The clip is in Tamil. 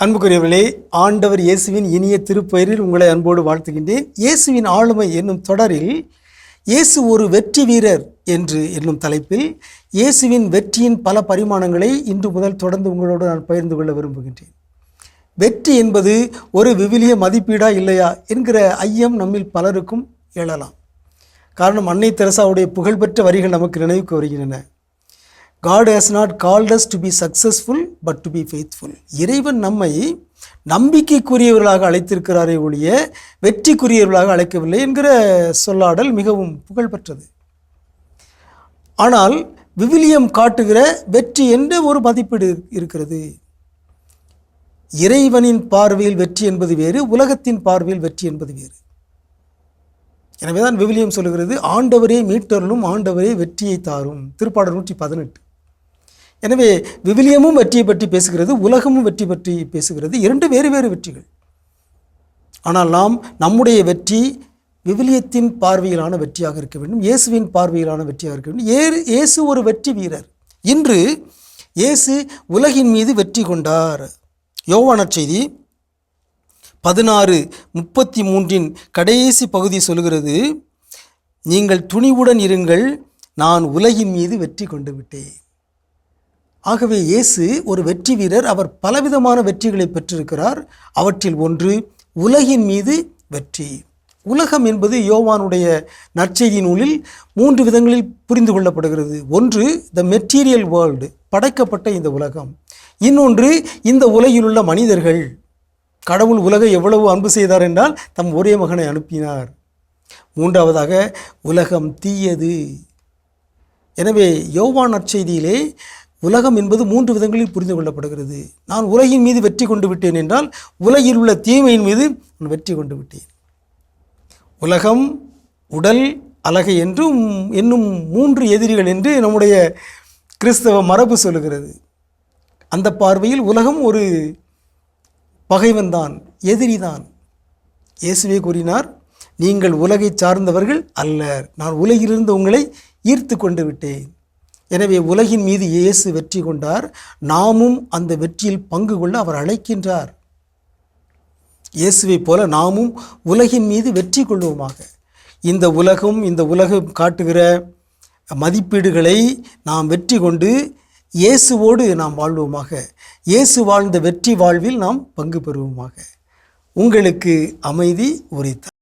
அன்புக்குரியவர்களே ஆண்டவர் இயேசுவின் இனிய திருப்பெயரில் உங்களை அன்போடு வாழ்த்துகின்றேன். இயேசுவின் ஆளுமை என்னும் தொடரில் இயேசு ஒரு வெற்றி வீரர் என்று என்னும் தலைப்பில் இயேசுவின் வெற்றியின் பல பரிமாணங்களை இன்று முதல் தொடர்ந்து உங்களோடு நான் பகிர்ந்து கொள்ள விரும்புகின்றேன். வெற்றி என்பது ஒரு விவிலிய மதிப்பீடா இல்லையா என்கிற ஐயம் நம்மில் பலருக்கும் எழலாம். காரணம் அன்னை தெரசாவுடைய புகழ்பெற்ற வரிகள் நமக்கு நினைவுக்கு வருகின்றன. God has not called us to be successful but to be faithful இறைவன் நம்மை நம்பிக்கைக்குரியவர்களாக அழைத்திருக்கிறாரே ஒழிய வெற்றிக்குரியவர்களாக அழைக்கவில்லை என்கிற சொல்லாடல் மிகவும் புகழ்பெற்றது. ஆனால் விவிலியம் காட்டுகிற வெற்றி என்ற ஒரு மதிப்பீடு இருக்கிறது. இறைவனின் பார்வையில் வெற்றி என்பது வேறு உலகத்தின் பார்வையில் வெற்றி என்பது வேறு. எனவே தான் விவிலியம் சொல்லுகிறது ஆண்டவரே மீட்டருளும் ஆண்டவரே வெற்றியை தாரும். திருப்பாடல் நூற்றி பதினெட்டு. எனவே விவிலியமும் வெற்றியை பற்றி பேசுகிறது உலகமும் வெற்றி பற்றி பேசுகிறது. இரண்டு வேறு வேறு வெற்றிகள். ஆனால் நாம் நம்முடைய வெற்றி விவிலியத்தின் பார்வையிலான வெற்றியாக இருக்க வேண்டும். இயேசுவின் பார்வையிலான வெற்றியாக இருக்க வேண்டும். ஏ இயேசு ஒரு வெற்றி வீரர். இன்று இயேசு உலகின் மீது வெற்றி கொண்டார். யோவானச் செய்தி பதினாறு முப்பத்தி மூன்றின் கடைசி பகுதி சொல்கிறது நீங்கள் துணிவுடன் இருங்கள் நான் உலகின் மீது வெற்றி கொண்டு விட்டேன். ஆகவே இயேசு ஒரு வெற்றி வீரர். அவர் பலவிதமான வெற்றிகளை பெற்றிருக்கிறார். அவற்றில் ஒன்று உலகின் மீது வெற்றி. உலகம் என்பது யோவானுடைய நற்செய்தி நூலில் மூன்று விதங்களில் புரிந்து கொள்ளப்படுகிறது. ஒன்று த மெட்டீரியல் வேர்ல்டு படைக்கப்பட்ட இந்த உலகம். இன்னொன்று இந்த உலகிலுள்ள மனிதர்கள். கடவுள் உலகை எவ்வளவு அன்பு செய்தார் என்றால் தம் ஒரே மகனை அனுப்பினார். மூன்றாவதாக உலகம் தீயது. எனவே யோவான் நற்செய்தியிலே உலகம் என்பது மூன்று விதங்களில் புரிந்து கொள்ளப்படுகிறது. நான் உலகின் மீது வெற்றி கொண்டு விட்டேன் என்றால் உலகில் உள்ள தீமையின் மீது நான் வெற்றி கொண்டு விட்டேன். உலகம் உடல் அழகை என்றும் என்னும் மூன்று எதிரிகள் என்று நம்முடைய கிறிஸ்தவ மரபு சொல்லுகிறது. அந்த பார்வையில் உலகம் ஒரு பகைவன்தான் எதிரிதான் இயேசுவே கூறினார் நீங்கள் உலகை சார்ந்தவர்கள் அல்ல நான் உலகிலிருந்து உங்களை ஈர்த்து கொண்டு விட்டேன். எனவே உலகின் மீது இயேசு வெற்றி கொண்டார். நாமும் அந்த வெற்றியில் பங்கு கொள்ள அவர் அழைக்கின்றார். இயேசுவைப் போல நாமும் உலகின் மீது வெற்றி கொள்வோமாக இந்த உலகம் இந்த உலகம் காட்டுகிற மதிப்பீடுகளை நாம் வெற்றி கொண்டு இயேசுவோடு நாம் வாழ்வோமாக. இயேசு வாழ்ந்த வெற்றி வாழ்வில் நாம் பங்கு பெறுவோமாக. உங்களுக்கு அமைதி உரித்தார்